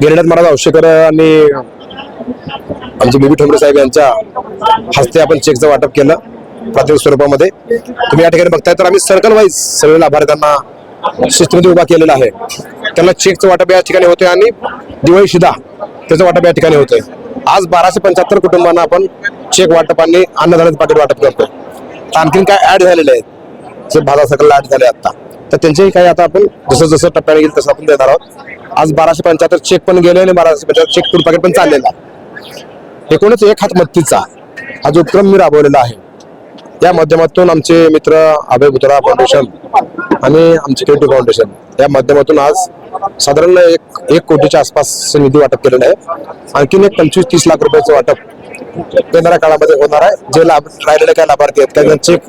गिरण्यात महाराज औशेकर आणि आमचे बीबी ठोंबरे साहेब यांच्या हस्ते आपण चेकचं वाटप केलं प्राथमिक स्वरूपामध्ये. तुम्ही या ठिकाणी बघताय तर आम्ही सर्कल वाईज सगळे लाभार्थ्यांना शिस्तमध्ये उभा केलेला आहे. त्यांना चेकचं वाटप या ठिकाणी होते आणि दिवाळी शिदा त्याचं वाटप या ठिकाणी होतंय. आज बाराशे पंच्याहत्तर कुटुंबांना आपण चेक वाटप आणि अन्नधान्याचं पाकिट वाटप करतो आणखीन काय ऍड झालेले आहेत जे भाजा सकल ऍड झाले आता. तर त्यांचेही काही आता आपण जसं जसं टप्प्याने गेलं तसं आपण देणार आहोत. आज बाराशे पंच्याहत्तर चेक पण गेले आणि बाराशे पंच्याहत्तर चेक फुल पॅकेट पण चाललेला एकूणच एक हातमत्तीचा हा जो उपक्रम मी राबवलेला आहे या माध्यमातून आमचे मित्र अभय भुतरा फाउंडेशन आणि आमचे केटू फाउंडेशन या माध्यमातून आज साधारण एक एक कोटीच्या आसपास निधी वाटप केलेलं आहे. आणखीन एक पंचवीस तीस लाख रुपयाचं वाटप येणाऱ्या काळामध्ये होणार आहे. जे लाभ राहिलेले काय लाभार्थी आहेत त्यांना चेक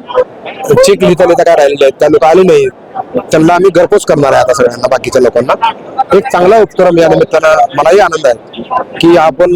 चेक लिहिता लिहिता काय राहिलेले आहेत त्या लोक आले नाही त्यांना आम्ही घरपोच करणार आहे आता सगळ्यांना बाकीच्या लोकांना. एक चांगला उपक्रम या निमित्तानं मलाही आनंद आहे की आपण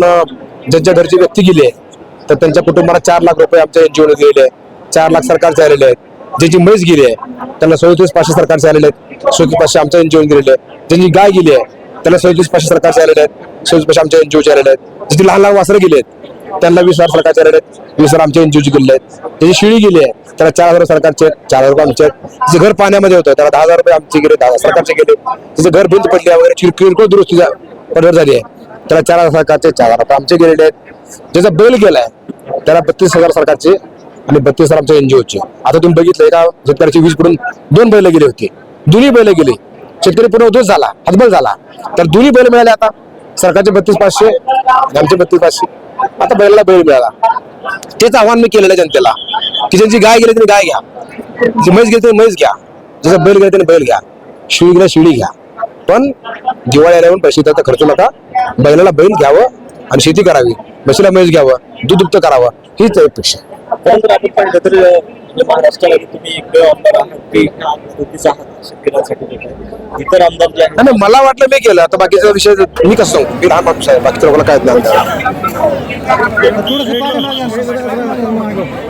ज्यांच्या घरची व्यक्ती गेली आहे तर त्यांच्या कुटुंबाला चार लाख रुपये आमच्या एनजीओ दिलेले चार लाख सरकारचे आलेले आहेत. ज्यांची म्हैस गेली आहे त्यांना सदोतीस पाचशे सरकारचे आलेले आहेत सदोतीस पाचशे आमच्या एनजीओ दिलेले आहे ज्यांची गाय गेली आहे त्याला सदोतीस पाचशे सरकारचे आलेले आहेत सदोतीस पाचशे आमच्या एनजीओचे आलेले आहेत. ज्यांची लहान लहान वासरं गेली आहेत त्यांना वीस हजार सरकारचे रेट आहेत. वीस हजार आमच्या एनजीओची गेले आहेत. त्याची शिळी गेली आहे. त्याला चार हजार सरकारचे चार हजार रुपये आमचे आहेत. घर पाण्यामध्ये होतं. त्याला दहा हजार रुपये आमचे गेले दहा हजार सरकारचे गेले. त्याचं घर भिंत पडली आहे वगैरे. किरकोळ दुरुस्ती झा- पडझड झाली आहे. त्याला चार हजार सरकारचे चार हजार रुपये आमचे गेलेले आहेत. ज्याचा बैल गेलाय त्याला बत्तीस हजार सरकारचे आणि बत्तीस हजार आमच्या एनजीओचे आता तुम्ही बघितलं का? शेतकऱ्याची वीज पडून दोन बैल गेले होते. दोन्ही बैल गेले. शेतकरी पूर्ण उद्ध्वस्त झाला. हातबल झाला. तर दोन्ही बैल मिळाले आता. सरकारचे बत्तीस पाचशे आमचे बत्तीस पाचशे. आता बैलाला बैल मिळाला. तेच आव्हान मी केलेलं आहे जनतेला. की ज्यांची गाय गेली त्यांनी गाय घ्या. जी म्हैस गेली त्यांनी म्हैस घ्या. जसं बैल गेले त्यांनी बैल घ्या. शिळी गेला शिळी घ्या. पण दिवाळी आल्यावर पैसे त्याचा खर्च नका. बैलाला बैल घ्यावं आणि शेती करावी. म्हशीला म्हैस घ्यावं दूध करावं हीच अपेक्षा. तर म्हणजे महाराष्ट्रामध्ये तुम्ही आमदार आहात. इतर आमदार जे आहेत नाही, नाही, मला वाटलं मी केलं. आता बाकीचा विषय मी कसं सांगू? मी लहान माणूस आहे बाकीच्या लोकांना काय ज्ञान Tú eres el padre, no, no, no, no,